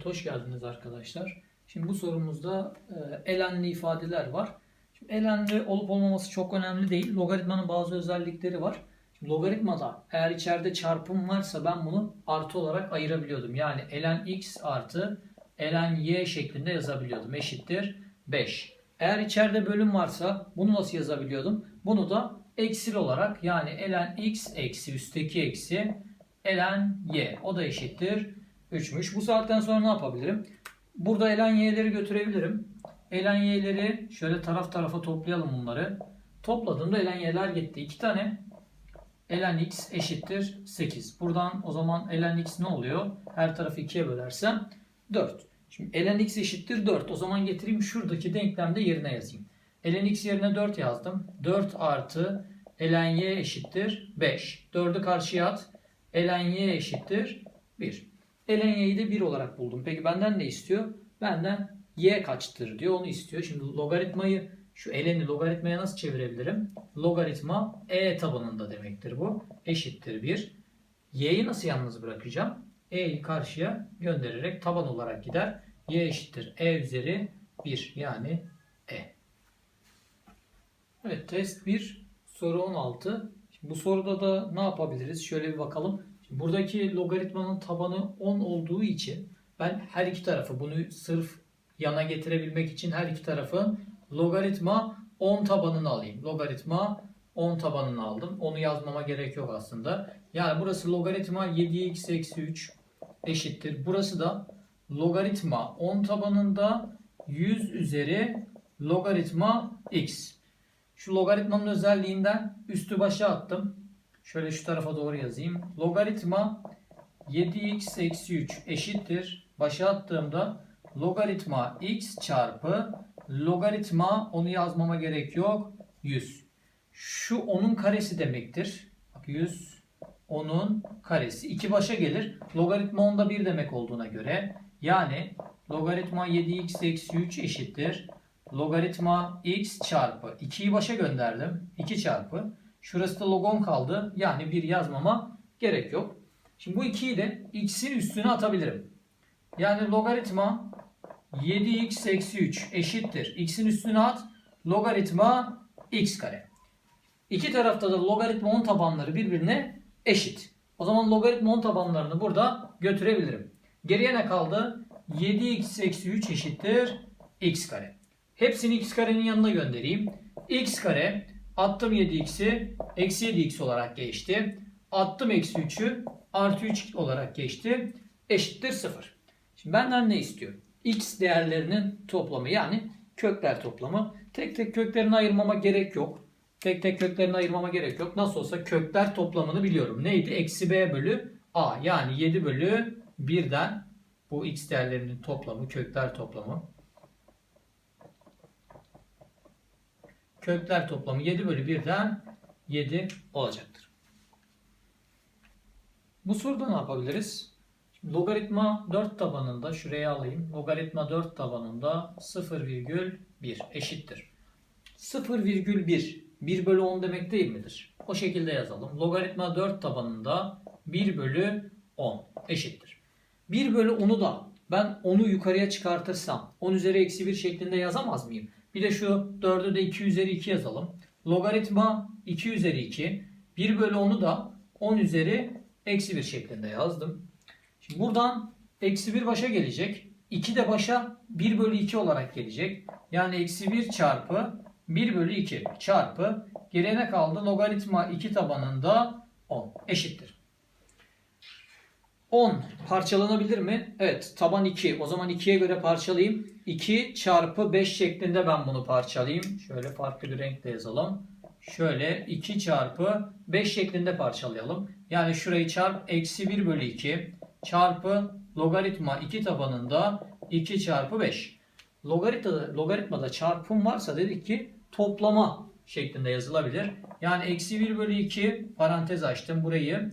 Evet, hoş geldiniz arkadaşlar. Şimdi bu sorumuzda e, elenli ifadeler var. Şimdi elenli olup olmaması çok önemli değil. Logaritmanın bazı özellikleri var. Şimdi logaritmada eğer içeride çarpım varsa ben bunu artı olarak ayırabiliyordum. Yani elen x artı elen y şeklinde yazabiliyordum. Eşittir 5. Eğer içeride bölüm varsa bunu nasıl yazabiliyordum? Bunu da eksil olarak yani elen x eksi üstteki eksi elen y. O da eşittir 3'müş. Bu saatten sonra ne yapabilirim? Burada elen y'leri götürebilirim. Elen y'leri şöyle taraf tarafa toplayalım bunları. Topladığımda elen y'ler gitti. 2 tane elen x eşittir 8. Buradan o zaman elen x ne oluyor? Her tarafı 2'ye bölersem 4. Şimdi elen x eşittir 4. O zaman getireyim şuradaki denklemde yerine yazayım. elen x yerine 4 yazdım. 4 artı elen y eşittir 5. 4'ü karşıya at. elen y eşittir 1. Elen y'yi de 1 olarak buldum. Peki benden ne istiyor? Benden y kaçtır diyor. Onu istiyor. Şimdi logaritmayı şu eleni logaritmaya nasıl çevirebilirim? Logaritma e tabanında demektir bu. Eşittir 1. Y'yi nasıl yalnız bırakacağım? E'yi karşıya göndererek taban olarak gider. Y eşittir e üzeri 1 yani e. Evet test 1 soru 16. Şimdi bu soruda da ne yapabiliriz? Şöyle bir bakalım. Buradaki logaritmanın tabanı 10 olduğu için ben her iki tarafı bunu sırf yana getirebilmek için her iki tarafın logaritma 10 tabanını alayım. Logaritma 10 tabanını aldım. Onu yazmama gerek yok aslında. Yani burası logaritma 7x eksi 3 eşittir. Burası da logaritma 10 tabanında 100 üzeri logaritma x. Şu logaritmanın özelliğinden üstü başa attım. Şöyle şu tarafa doğru yazayım. Logaritma 7x eksi 3 eşittir. Başa attığımda logaritma x çarpı logaritma onu yazmama gerek yok. 100. Şu onun karesi demektir. Bak 100 onun karesi. 2 başa gelir. Logaritma onda 1 demek olduğuna göre yani logaritma 7x eksi 3 eşittir. Logaritma x çarpı 2'yi başa gönderdim. 2 çarpı. Şurası da logon kaldı. Yani 1 yazmama gerek yok. Şimdi bu 2'yi de x'in üstüne atabilirim. Yani logaritma 7x eksi 3 eşittir. x'in üstüne at. Logaritma x kare. İki tarafta da logaritma 10 tabanları birbirine eşit. O zaman logaritma 10 tabanlarını burada götürebilirim. Geriye ne kaldı? 7x eksi 3 eşittir x kare. Hepsini x karenin yanına göndereyim. x kare attım 7x'i eksi 7x olarak geçti. Attım eksi 3'ü artı 3 olarak geçti. Eşittir 0. Şimdi benden ne istiyor? x değerlerinin toplamı yani kökler toplamı. Tek tek köklerini ayırmama gerek yok. Tek tek köklerini ayırmama gerek yok. Nasıl olsa kökler toplamını biliyorum. Neydi? Eksi b bölü a. Yani 7 bölü 1'den bu x değerlerinin toplamı, kökler toplamı. Kökler toplamı 7 bölü 1'den 7 olacaktır. Bu soruda ne yapabiliriz? Şimdi logaritma 4 tabanında şuraya alayım. Logaritma 4 tabanında 0,1 eşittir. 0,1 1 bölü 10 demek değil midir? O şekilde yazalım. Logaritma 4 tabanında 1 bölü 10 eşittir. 1 bölü 10'u da ben 10'u yukarıya çıkartırsam 10 üzeri eksi 1 şeklinde yazamaz mıyım? Bir de şu 4'ü de 2 üzeri 2 yazalım. Logaritma 2 üzeri 2. 1 bölü 10'u da 10 üzeri eksi 1 şeklinde yazdım. Şimdi buradan eksi 1 başa gelecek. 2 de başa 1 bölü 2 olarak gelecek. Yani eksi 1 çarpı 1 bölü 2 çarpı geriye ne kaldı? Logaritma 2 tabanında 10 eşittir. 10 parçalanabilir mi? Evet taban 2. O zaman 2'ye göre parçalayayım. 2 çarpı 5 şeklinde ben bunu parçalayayım. Şöyle farklı bir renkle yazalım. Şöyle 2 çarpı 5 şeklinde parçalayalım. Yani şurayı çarp eksi 1 bölü 2 çarpı logaritma 2 tabanında 2 çarpı 5. Logaritmada, logaritmada çarpım varsa dedik ki toplama şeklinde yazılabilir. Yani eksi 1 bölü 2 parantez açtım burayı.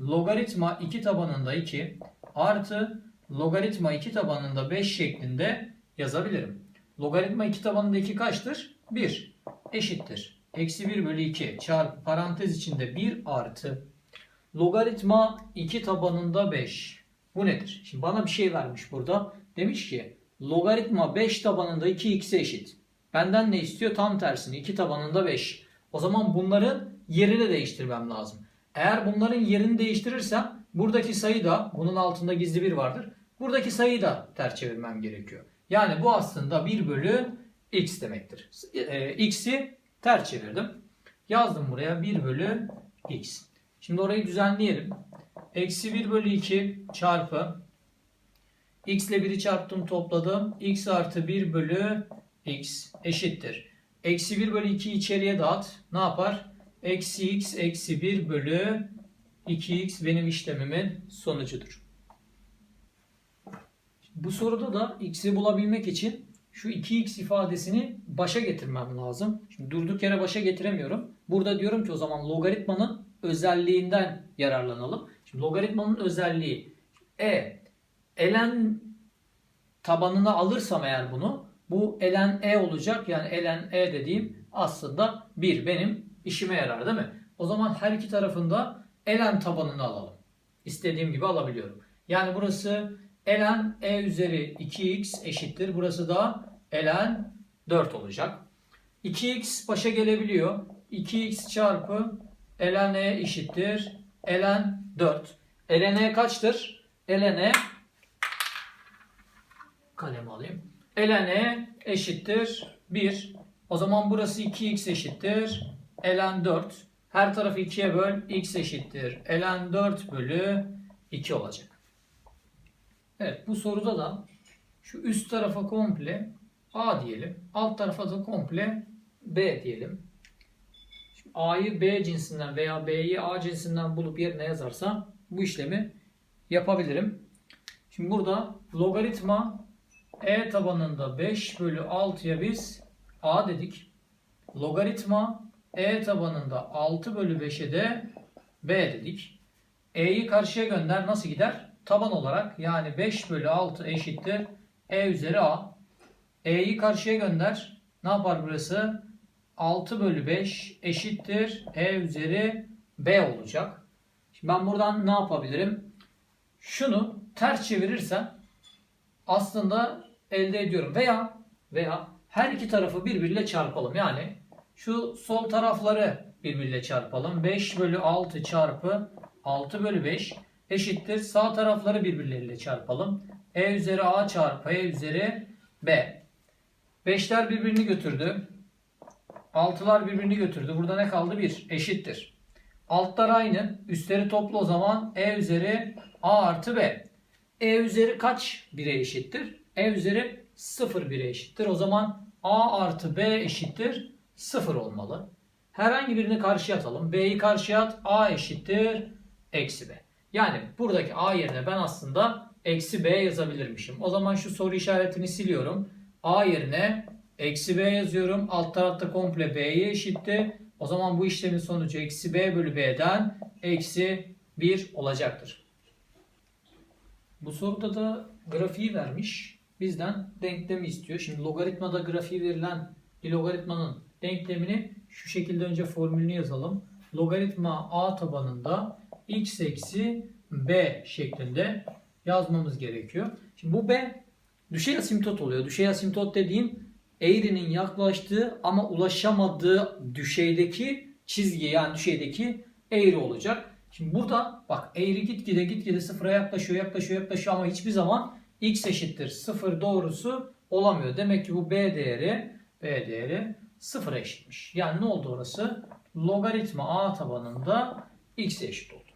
Logaritma 2 tabanında 2 artı logaritma 2 tabanında 5 şeklinde yazabilirim. Logaritma 2 tabanında 2 kaçtır? 1 eşittir. Eksi 1 bölü 2 çarpı parantez içinde 1 artı logaritma 2 tabanında 5 Bu nedir? Şimdi bana bir şey vermiş burada. Demiş ki logaritma 5 tabanında 2x'e eşit. Benden ne istiyor? Tam tersini 2 tabanında 5. O zaman bunların yerini değiştirmem lazım. Eğer bunların yerini değiştirirsem buradaki sayı da bunun altında gizli bir vardır. Buradaki sayıyı da ters çevirmem gerekiyor. Yani bu aslında 1 bölü x demektir. E, x'i ters çevirdim. Yazdım buraya 1 bölü x. Şimdi orayı düzenleyelim. Eksi 1 bölü 2 çarpı x ile 1'i çarptım topladım. x artı 1 bölü x eşittir. Eksi 1 bölü 2 içeriye dağıt. Ne yapar? Eksi x eksi 1 bölü 2x benim işlemimin sonucudur. Bu soruda da x'i bulabilmek için şu 2x ifadesini başa getirmem lazım. Şimdi durduk yere başa getiremiyorum. Burada diyorum ki o zaman logaritmanın özelliğinden yararlanalım. Şimdi logaritmanın özelliği e ln tabanına alırsam eğer bunu bu ln e olacak. Yani ln e dediğim aslında 1 benim işime yarar değil mi? O zaman her iki tarafında ln tabanını alalım. İstediğim gibi alabiliyorum. Yani burası ln e üzeri 2x eşittir. Burası da ln 4 olacak. 2x başa gelebiliyor. 2x çarpı ln e eşittir. ln 4. ln e kaçtır? ln e kalem alayım. ln e eşittir 1. O zaman burası 2x eşittir. Ln 4. Her tarafı 2'ye böl. x eşittir. ln 4 bölü 2 olacak. Evet bu soruda da şu üst tarafa komple A diyelim. Alt tarafa da komple B diyelim. Şimdi A'yı B cinsinden veya B'yi A cinsinden bulup yerine yazarsam bu işlemi yapabilirim. Şimdi burada logaritma E tabanında 5 bölü 6'ya biz A dedik. Logaritma E tabanında 6 bölü 5'e de B dedik. E'yi karşıya gönder nasıl gider? Taban olarak yani 5 bölü 6 eşittir E üzeri A. E'yi karşıya gönder. Ne yapar burası? 6 bölü 5 eşittir E üzeri B olacak. Şimdi ben buradan ne yapabilirim? Şunu ters çevirirsem aslında elde ediyorum. Veya veya her iki tarafı birbiriyle çarpalım. Yani şu sol tarafları birbiriyle çarpalım. 5 bölü 6 çarpı 6 bölü 5 eşittir. Sağ tarafları birbirleriyle çarpalım. E üzeri A çarpı E üzeri B. 5'ler birbirini götürdü. 6'lar birbirini götürdü. Burada ne kaldı? 1. Eşittir. Altlar aynı. Üstleri toplu o zaman E üzeri A artı B. E üzeri kaç 1'e eşittir? E üzeri 0 1'e eşittir. O zaman A artı B eşittir 0 olmalı. Herhangi birini karşıya atalım. B'yi karşıya at. A eşittir eksi B. Yani buradaki A yerine ben aslında eksi B yazabilirmişim. O zaman şu soru işaretini siliyorum. A yerine eksi B yazıyorum. Alt tarafta komple B'ye eşitti. O zaman bu işlemin sonucu eksi B bölü B'den eksi 1 olacaktır. Bu soruda da grafiği vermiş. Bizden denklemi istiyor. Şimdi logaritmada grafiği verilen bir logaritmanın denklemini şu şekilde önce formülünü yazalım. Logaritma A tabanında x eksi b şeklinde yazmamız gerekiyor. Şimdi bu b düşey asimtot oluyor. Düşey asimtot dediğim eğrinin yaklaştığı ama ulaşamadığı düşeydeki çizgi yani düşeydeki eğri olacak. Şimdi burada bak eğri gitgide gitgide sıfıra yaklaşıyor yaklaşıyor yaklaşıyor ama hiçbir zaman x eşittir sıfır doğrusu olamıyor. Demek ki bu b değeri b değeri sıfıra eşitmiş. Yani ne oldu orası? Logaritma a tabanında x eşit oldu.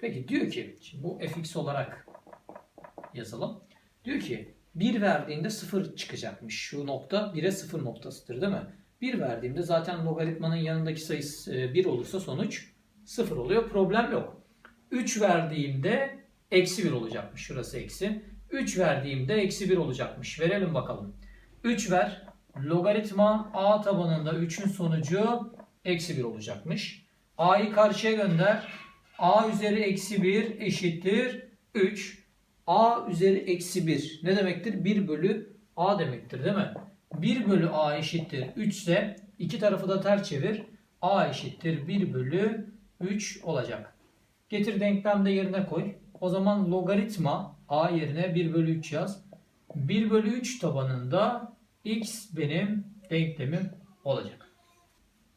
Peki diyor ki bu fx olarak yazalım. Diyor ki 1 verdiğinde 0 çıkacakmış. Şu nokta 1'e 0 noktasıdır değil mi? 1 verdiğimde zaten logaritmanın yanındaki sayısı 1 olursa sonuç 0 oluyor. Problem yok. 3 verdiğimde eksi 1 olacakmış. Şurası eksi. 3 verdiğimde eksi 1 olacakmış. Verelim bakalım. 3 ver. Logaritma a tabanında 3'ün sonucu eksi 1 olacakmış. a'yı karşıya gönder. a üzeri eksi 1 eşittir 3. a üzeri eksi 1 ne demektir? 1 bölü a demektir değil mi? 1 bölü a eşittir 3 ise iki tarafı da ters çevir. a eşittir 1 bölü 3 olacak. Getir denklemde yerine koy. O zaman logaritma a yerine 1 bölü 3 yaz. 1 bölü 3 tabanında x benim denklemim olacak.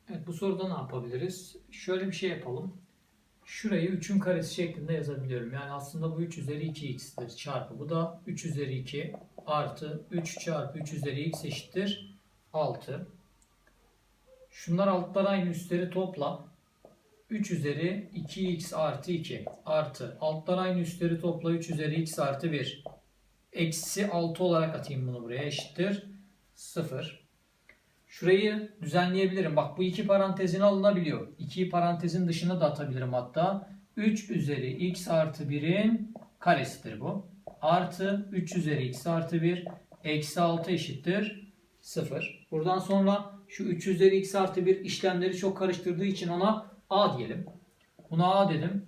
Evet bu soruda ne yapabiliriz? Şöyle bir şey yapalım. Şurayı 3'ün karesi şeklinde yazabiliyorum. Yani aslında bu 3 üzeri 2x'tir çarpı. Bu da 3 üzeri 2 artı 3 çarpı 3 üzeri x eşittir 6. Şunlar altlar aynı üstleri topla. 3 üzeri 2x artı 2 artı altlar aynı üstleri topla 3 üzeri x artı 1 eksi 6 olarak atayım bunu buraya eşittir 0. Şurayı düzenleyebilirim. Bak bu iki parantezin alınabiliyor. İki parantezin dışına da atabilirim hatta. 3 üzeri x artı 1'in karesidir bu. Artı 3 üzeri x artı 1 eksi 6 eşittir 0. Buradan sonra şu 3 üzeri x artı 1 işlemleri çok karıştırdığı için ona a diyelim. Buna a dedim.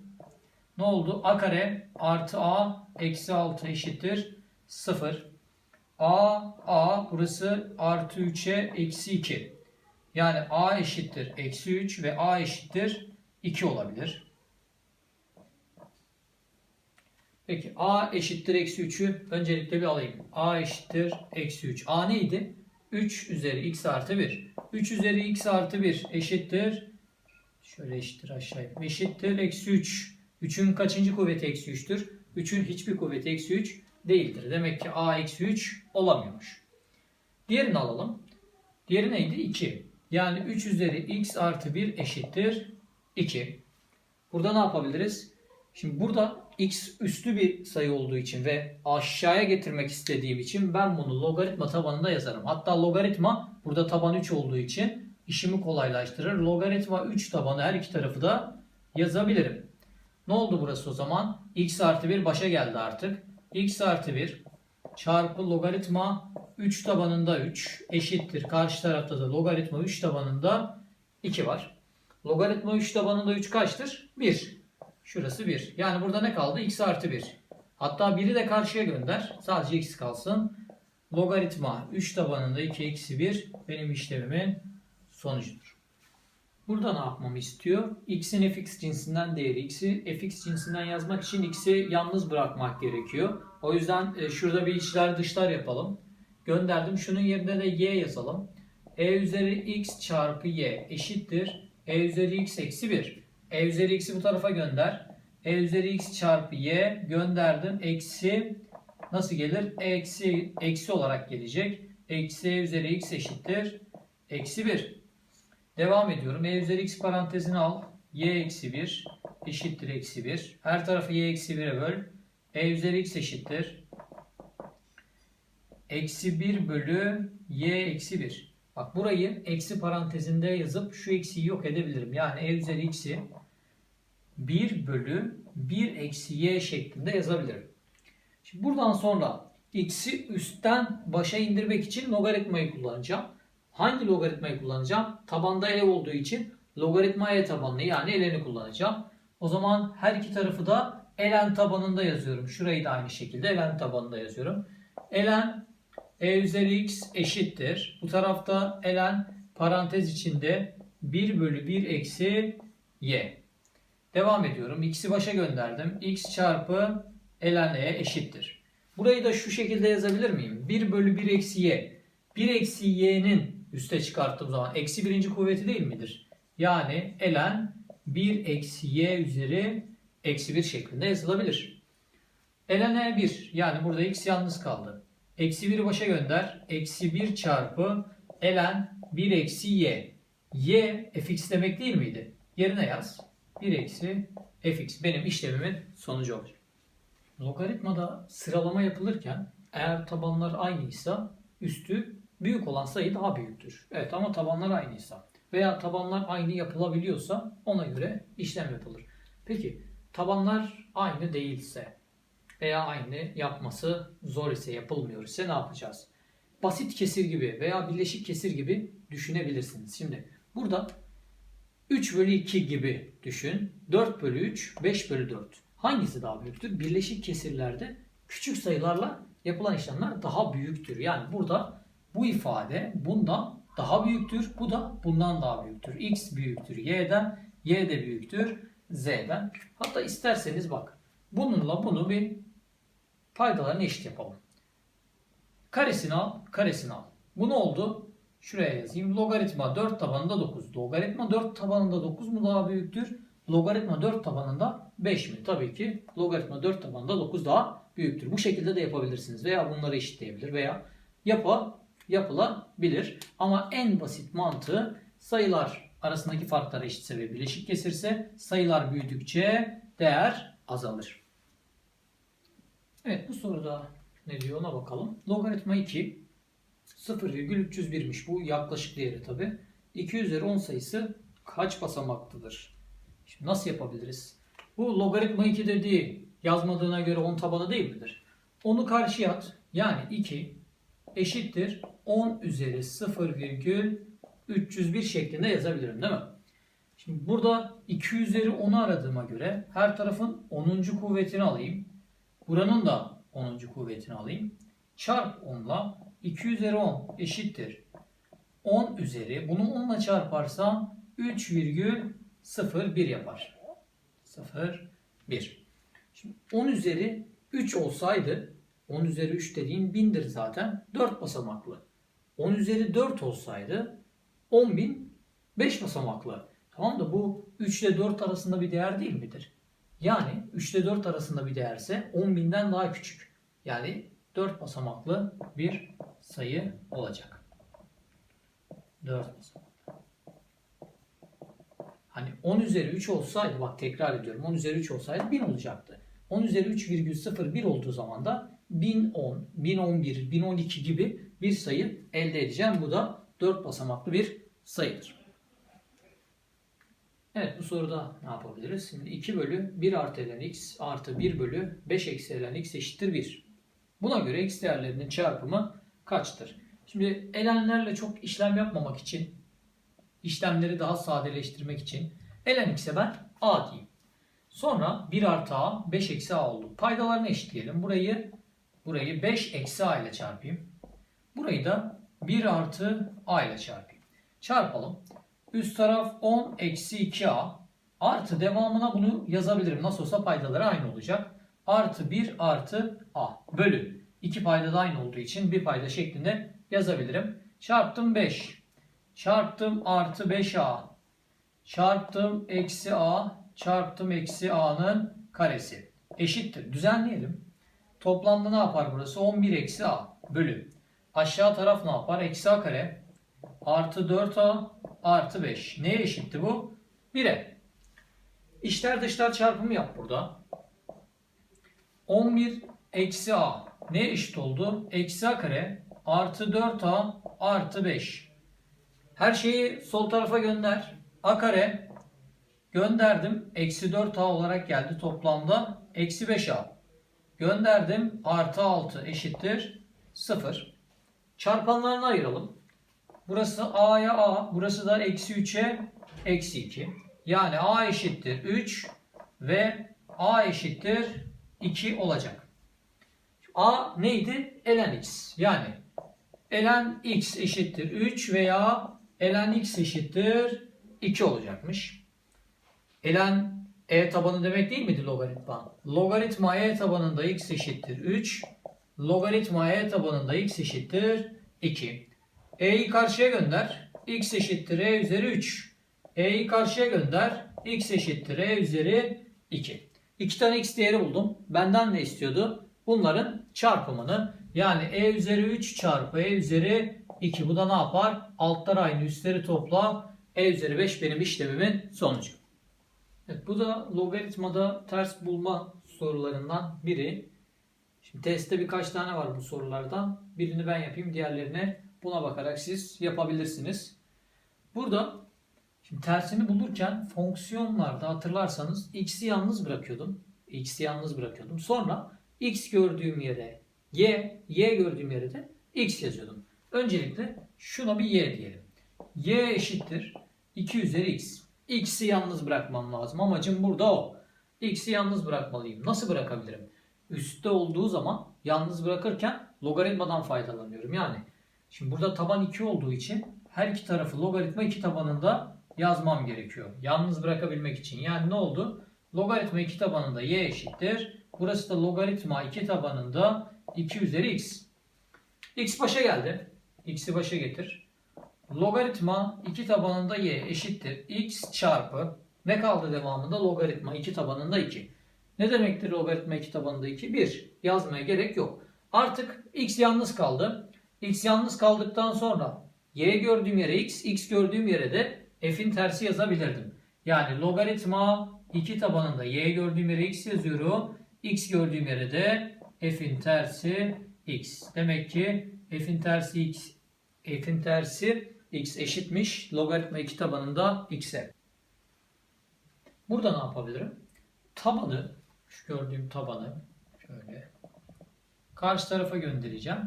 Ne oldu? a kare artı a eksi 6 eşittir 0. A, A burası artı 3'e eksi 2. Yani A eşittir eksi 3 ve A eşittir 2 olabilir. Peki A eşittir eksi 3'ü öncelikle bir alayım. A eşittir eksi 3. A neydi? 3 üzeri x artı 1. 3 üzeri x artı 1 eşittir. Şöyle eşittir aşağıya. Eşittir eksi 3. 3'ün kaçıncı kuvveti eksi 3'tür? 3'ün hiçbir kuvveti eksi 3 değildir. Demek ki a eksi 3 olamıyormuş. Diğerini alalım. Diğeri neydi? 2. Yani 3 üzeri x artı 1 eşittir 2. Burada ne yapabiliriz? Şimdi burada x üslü bir sayı olduğu için ve aşağıya getirmek istediğim için ben bunu logaritma tabanında yazarım. Hatta logaritma burada taban 3 olduğu için işimi kolaylaştırır. Logaritma 3 tabanı her iki tarafı da yazabilirim. Ne oldu burası o zaman? x artı 1 başa geldi artık x artı 1 çarpı logaritma 3 tabanında 3 eşittir. Karşı tarafta da logaritma 3 tabanında 2 var. Logaritma 3 tabanında 3 kaçtır? 1. Şurası 1. Yani burada ne kaldı? x artı 1. Hatta 1'i de karşıya gönder. Sadece x kalsın. Logaritma 3 tabanında 2 eksi 1 benim işlemimin sonucudur. Burada ne yapmamı istiyor? X'in fx cinsinden değeri. X'i fx cinsinden yazmak için x'i yalnız bırakmak gerekiyor. O yüzden e, şurada bir içler dışlar yapalım. Gönderdim. Şunun yerine de y yazalım. e üzeri x çarpı y eşittir. e üzeri x eksi 1. e üzeri x'i bu tarafa gönder. e üzeri x çarpı y gönderdim. Eksi nasıl gelir? Eksi, eksi olarak gelecek. Eksi e üzeri x eşittir. Eksi 1. Devam ediyorum. E üzeri x parantezini al. y eksi 1 eşittir eksi 1. Her tarafı y eksi 1'e böl. E üzeri x eşittir. Eksi 1 bölü y eksi 1. Bak burayı eksi parantezinde yazıp şu eksiyi yok edebilirim. Yani e üzeri x'i 1 bölü 1 eksi y şeklinde yazabilirim. Şimdi buradan sonra x'i üstten başa indirmek için logaritmayı kullanacağım. Hangi logaritmayı kullanacağım? Tabanda e olduğu için logaritma e tabanını yani eleni kullanacağım. O zaman her iki tarafı da elen tabanında yazıyorum. Şurayı da aynı şekilde elen tabanında yazıyorum. elen e üzeri x eşittir. Bu tarafta elen parantez içinde 1 bölü 1 eksi y. Devam ediyorum. X'i başa gönderdim. x çarpı elen e eşittir. Burayı da şu şekilde yazabilir miyim? 1 bölü 1 eksi y. 1 eksi y'nin üste çıkarttığım zaman eksi birinci kuvveti değil midir? Yani elen 1 eksi y üzeri eksi 1 şeklinde yazılabilir. Ln e 1 yani burada x yalnız kaldı. Eksi 1'i başa gönder. Eksi 1 çarpı ln 1 eksi y. y fx demek değil miydi? Yerine yaz. 1 eksi fx benim işlemimin sonucu olacak. Logaritmada sıralama yapılırken eğer tabanlar aynıysa üstü büyük olan sayı daha büyüktür. Evet ama tabanlar aynıysa veya tabanlar aynı yapılabiliyorsa ona göre işlem yapılır. Peki tabanlar aynı değilse veya aynı yapması zor ise yapılmıyor ise ne yapacağız? Basit kesir gibi veya birleşik kesir gibi düşünebilirsiniz. Şimdi burada 3 bölü 2 gibi düşün. 4 bölü 3, 5 bölü 4. Hangisi daha büyüktür? Birleşik kesirlerde küçük sayılarla yapılan işlemler daha büyüktür. Yani burada bu ifade bundan daha büyüktür. Bu da bundan daha büyüktür. X büyüktür y'den, y de büyüktür z'den. Hatta isterseniz bak Bununla bunu bir paydalarını eşit yapalım. Karesini al, karesini al. Bu ne oldu? Şuraya yazayım. Logaritma 4 tabanında 9. Logaritma 4 tabanında 9 mu daha büyüktür? Logaritma 4 tabanında 5 mi? Tabii ki logaritma 4 tabanında 9 daha büyüktür. Bu şekilde de yapabilirsiniz. Veya bunları eşitleyebilir veya yapa, yapılabilir. Ama en basit mantığı sayılar arasındaki farklar eşitse ve bileşik kesirse sayılar büyüdükçe değer azalır. Evet bu soruda ne diyor ona bakalım. Logaritma 2 0,301'miş. Bu yaklaşık değeri tabi. 2 üzeri 10 sayısı kaç basamaklıdır? Şimdi nasıl yapabiliriz? Bu logaritma 2 dediği yazmadığına göre 10 tabanı değil midir? Onu karşıya at. Yani 2 eşittir 10 üzeri 0,301 şeklinde yazabilirim değil mi? Şimdi burada 2 üzeri 10'u aradığıma göre her tarafın 10. kuvvetini alayım. Buranın da 10. kuvvetini alayım. Çarp 10'la 2 üzeri 10 eşittir. 10 üzeri bunu 10 ile çarparsam 3,01 yapar. 0, 1. Şimdi 10 üzeri 3 olsaydı 10 üzeri 3 dediğim 1000'dir zaten. 4 basamaklı. 10 üzeri 4 olsaydı 10.000 5 basamaklı. Tamam da bu 3 ile 4 arasında bir değer değil midir? Yani 3 ile 4 arasında bir değerse 10.000'den daha küçük. Yani 4 basamaklı bir sayı olacak. 4 basamaklı. Hani 10 üzeri 3 olsaydı bak tekrar ediyorum 10 üzeri 3 olsaydı 1000 olacaktı. 10 üzeri 3,01 olduğu zaman da 1010, 1011, 1012 gibi bir sayı elde edeceğim. Bu da 4 basamaklı bir sayıdır. Evet bu soruda ne yapabiliriz? Şimdi 2 bölü 1 artı ln x artı 1 bölü 5 eksi ln x eşittir 1. Buna göre x değerlerinin çarpımı kaçtır? Şimdi elenlerle çok işlem yapmamak için, işlemleri daha sadeleştirmek için ln x'e ben a diyeyim. Sonra 1 artı a 5 eksi a oldu. Paydalarını eşitleyelim. Burayı burayı 5 eksi a ile çarpayım. Burayı da 1 artı a ile çarpayım. Çarpalım. Üst taraf 10 eksi 2a artı devamına bunu yazabilirim. Nasıl olsa paydaları aynı olacak. Artı 1 artı a bölü. İki payda da aynı olduğu için bir payda şeklinde yazabilirim. Çarptım 5. Çarptım artı 5a. Çarptım eksi a. Çarptım eksi a'nın karesi. Eşittir. Düzenleyelim. Toplamda ne yapar burası? 11 eksi a bölü. Aşağı taraf ne yapar? Eksi a kare artı 4a artı 5. Neye eşitti bu? 1'e. İçler dışlar çarpımı yap burada. 11 eksi a ne eşit oldu? Eksi a kare artı 4a artı 5. Her şeyi sol tarafa gönder. a kare gönderdim. Eksi 4a olarak geldi toplamda. Eksi 5a. Gönderdim. Artı 6 eşittir 0. Çarpanlarını ayıralım. Burası a'ya a. Burası da eksi 3'e eksi 2. Yani a eşittir 3 ve a eşittir 2 olacak. A neydi? ln x. Yani ln x eşittir 3 veya ln x eşittir 2 olacakmış. ln e tabanı demek değil miydi logaritma? Logaritma e tabanında x eşittir 3. Logaritma e tabanında x eşittir 2. e'yi karşıya gönder. x eşittir e üzeri 3. e'yi karşıya gönder. x eşittir e üzeri 2. İki tane x değeri buldum. Benden ne istiyordu? Bunların çarpımını yani e üzeri 3 çarpı e üzeri 2 bu da ne yapar? Altlar aynı üstleri topla e üzeri 5 benim işlemimin sonucu. Evet, bu da logaritmada ters bulma sorularından biri. Şimdi testte birkaç tane var bu sorulardan. Birini ben yapayım diğerlerine buna bakarak siz yapabilirsiniz. Burada şimdi tersini bulurken fonksiyonlarda hatırlarsanız x'i yalnız bırakıyordum. x'i yalnız bırakıyordum. Sonra x gördüğüm yere y, y gördüğüm yere de x yazıyordum. Öncelikle şuna bir y diyelim. y eşittir 2 üzeri x. x'i yalnız bırakmam lazım. Amacım burada o. x'i yalnız bırakmalıyım. Nasıl bırakabilirim? Üstte olduğu zaman yalnız bırakırken logaritmadan faydalanıyorum. Yani şimdi burada taban 2 olduğu için her iki tarafı logaritma 2 tabanında yazmam gerekiyor. Yalnız bırakabilmek için. Yani ne oldu? Logaritma 2 tabanında y eşittir Burası da logaritma 2 tabanında 2 üzeri x. x başa geldi. x'i başa getir. Logaritma 2 tabanında y eşittir. x çarpı ne kaldı devamında? Logaritma 2 tabanında 2. Ne demektir logaritma 2 tabanında 2? 1. Yazmaya gerek yok. Artık x yalnız kaldı. x yalnız kaldıktan sonra y gördüğüm yere x, x gördüğüm yere de f'in tersi yazabilirdim. Yani logaritma 2 tabanında y gördüğüm yere x yazıyorum. x gördüğüm yere de f'in tersi x. Demek ki f'in tersi x, f'in tersi x eşitmiş logaritma 2 tabanında x'e. Burada ne yapabilirim? Tabanı, şu gördüğüm tabanı şöyle karşı tarafa göndereceğim.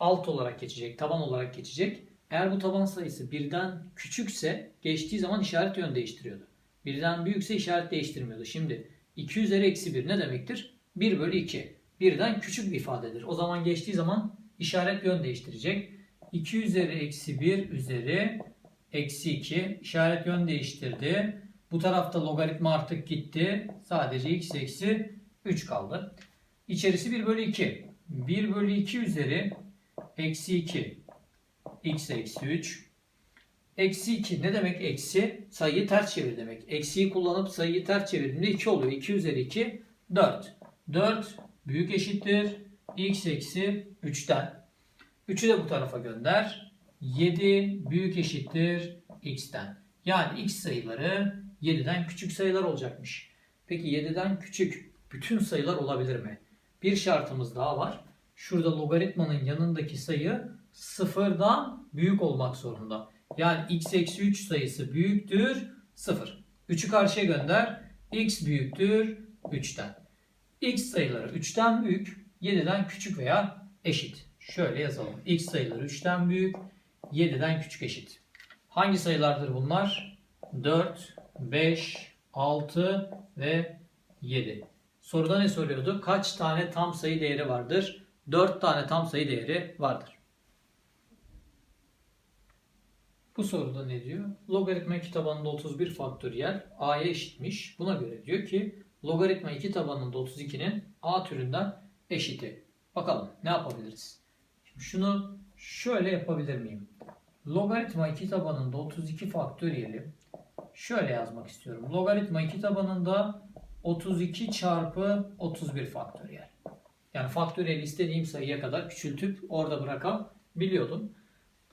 Alt olarak geçecek, taban olarak geçecek. Eğer bu taban sayısı birden küçükse geçtiği zaman işaret yön değiştiriyordu. Birden büyükse işaret değiştirmiyordu. Şimdi 2 üzeri eksi 1 ne demektir? 1 bölü 2. Birden küçük bir ifadedir. O zaman geçtiği zaman işaret yön değiştirecek. 2 üzeri eksi 1 üzeri eksi 2 işaret yön değiştirdi. Bu tarafta logaritma artık gitti. Sadece x eksi 3 kaldı. İçerisi 1 bölü 2. 1 bölü 2 üzeri eksi 2 x eksi 3. Eksi 2 ne demek eksi? Sayıyı ters çevir demek. Eksiyi kullanıp sayıyı ters çevirdiğimde 2 oluyor. 2 üzeri 2 4. 4 büyük eşittir x eksi 3'ten. 3'ü de bu tarafa gönder. 7 büyük eşittir x'ten. Yani x sayıları 7'den küçük sayılar olacakmış. Peki 7'den küçük bütün sayılar olabilir mi? Bir şartımız daha var. Şurada logaritmanın yanındaki sayı sıfırdan büyük olmak zorunda. Yani x eksi 3 sayısı büyüktür 0. 3'ü karşıya gönder. x büyüktür 3'ten. x sayıları 3'ten büyük, 7'den küçük veya eşit. Şöyle yazalım. x sayıları 3'ten büyük, 7'den küçük eşit. Hangi sayılardır bunlar? 4, 5, 6 ve 7. Soruda ne soruyordu? Kaç tane tam sayı değeri vardır? 4 tane tam sayı değeri vardır. Bu soruda ne diyor? Logaritma 2 tabanında 31 faktöriyel a'ya eşitmiş. Buna göre diyor ki logaritma 2 tabanında 32'nin a türünden eşiti. Bakalım ne yapabiliriz? Şunu şöyle yapabilir miyim? Logaritma 2 tabanında 32 faktöriyeli şöyle yazmak istiyorum. Logaritma 2 tabanında 32 çarpı 31 faktöriyel. Yani faktöriyel istediğim sayıya kadar küçültüp orada bırakabiliyordum.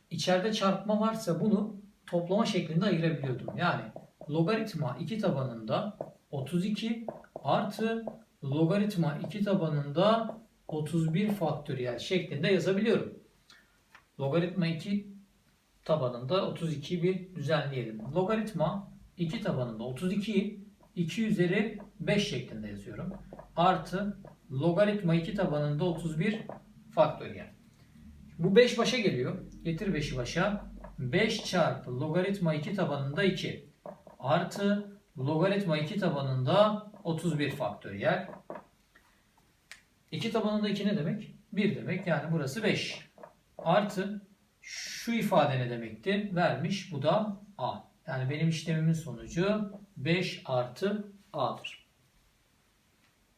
İçeride çarpma varsa bunu toplama şeklinde ayırabiliyordum. Yani logaritma 2 tabanında 32 artı logaritma 2 tabanında 31 faktöriyel şeklinde yazabiliyorum. Logaritma 2 tabanında 32 bir düzenleyelim. Logaritma 2 tabanında 32'yi 2 üzeri 5 şeklinde yazıyorum. Artı logaritma 2 tabanında 31 faktöriyel. Bu 5 başa geliyor. Getir 5'i başa. 5 çarpı logaritma 2 tabanında 2 artı logaritma 2 tabanında 31 faktöriyel. 2 tabanında 2 ne demek? 1 demek. Yani burası 5. Artı şu ifade ne demekti? Vermiş. Bu da a. Yani benim işlemimin sonucu 5 artı a'dır.